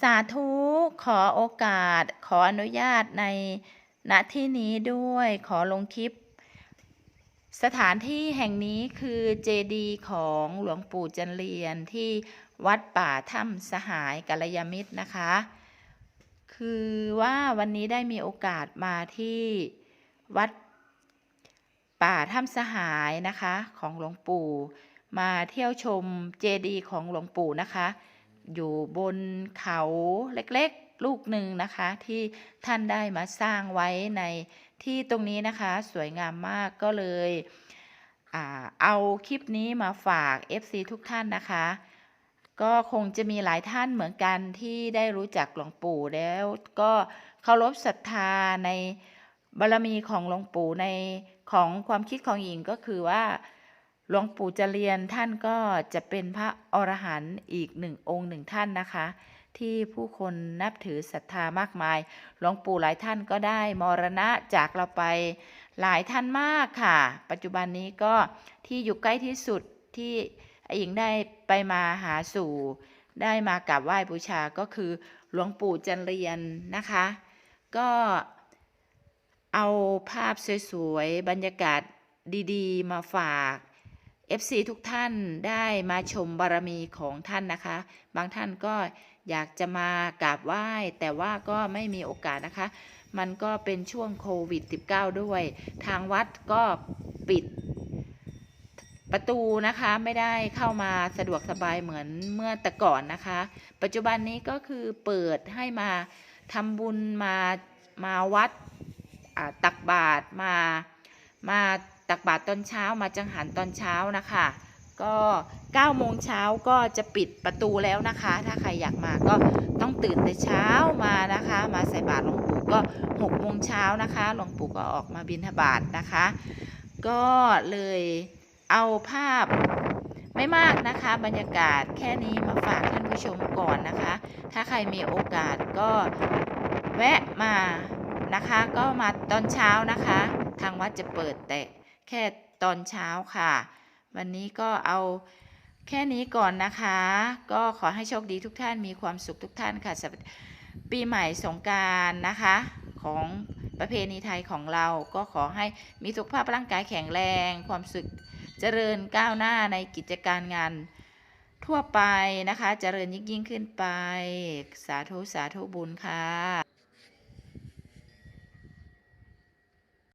สาธุขอโอกาส ขออนุญาตในณที่นี้ด้วยขอลงคลิป สถานที่แห่งนี้คือเจดีย์ของหลวงปู่จันเรียนที่วัดป่าถ้ำสหายกัลยามิตรนะคะ คือว่าวันนี้ได้มีโอกาสมาที่วัดป่าถ้ำสหายนะคะของหลวงปู่ มาเที่ยวชมเจดีย์ของหลวงปู่นะคะ อยู่บนเขาเล็กๆ ลูกหนึ่งนะคะ ที่ท่านได้มาสร้างไว้ในที่ตรงนี้นะคะ สวยงามมากก็เลยอเอาคลิปนี้มาฝาก FC ทุกท่านนะคะ ก็คงจะมีหลายท่านเหมือนกันที่ได้รู้จักหลวงปู่แล้วก็เคารพศรัทธาในบารมีของหลวงปู่ในของความคิดของหญิงก็คือว่า หลวงปู่จเรียนท่านก็จะเป็นพระอรหันต์อีกหนึ่งองค์หนึ่งท่านนะคะ ที่ผู้คนนับถือศรัทธามากมาย หลวงปู่หลายท่านก็ได้มรณะจากเราไปหลายท่านมากค่ะ ปัจจุบันนี้ก็ที่อยู่ใกล้ที่สุดที่หญิงได้ไปมาหาสู่ ได้มากราบไหว้บูชาก็คือหลวงปู่จันเรียนนะคะ ก็เอาภาพสวยๆ บรรยากาศดีๆ มาฝาก FC ทุกท่านได้มาชมบารมีของท่านนะคะ บางท่านก็อยากจะมากราบไหว้ แต่ว่าก็ไม่มีโอกาสนะคะ มันก็เป็นช่วงโควิด -19 ด้วย ทางวัดก็ปิดประตูนะคะไม่ได้เข้ามาสะดวกสบายเหมือนเมื่อแต่ก่อนนะคะ ปัจจุบันนี้ก็คือเปิดให้มาทำบุญมามาวัดตักบาตรมามา บาตรตอนเช้ามาจังหันตอนเช้านะคะ ก็9โมงเช้าก็จะปิดประตูแล้วนะคะ ถ้าใครอยากมาก็ต้องตื่นแต่เช้ามานะคะ มาใส่บาตรหลวงปู่ก็6โมงเช้านะคะหลวงปู่ก็ออกมาบิณฑบาตนะคะ ก็เลยเอาภาพไม่มากนะคะ บรรยากาศแค่นี้มาฝากท่านผู้ชมก่อนนะคะ ถ้าใครมีโอกาสก็แวะมานะคะ ก็มาตอนเช้านะคะ ทางวัดจะเปิดแต่ แค่ตอนเช้าค่ะ วันนี้ก็เอาแค่นี้ก่อนนะคะ ก็ขอให้โชคดีทุกท่านมีความสุขทุกท่านค่ะสับปีใหม่สงการนะคะ ของประเพณีไทยของเราก็ขอให้มีสุขภาพร่างกายแข็งแรง ความสุขเจริญก้าวหน้าในกิจการงานทั่วไปนะคะ เจริญยิ่งยิ่งขึ้นไป สาธุ สาธุบุญค่ะ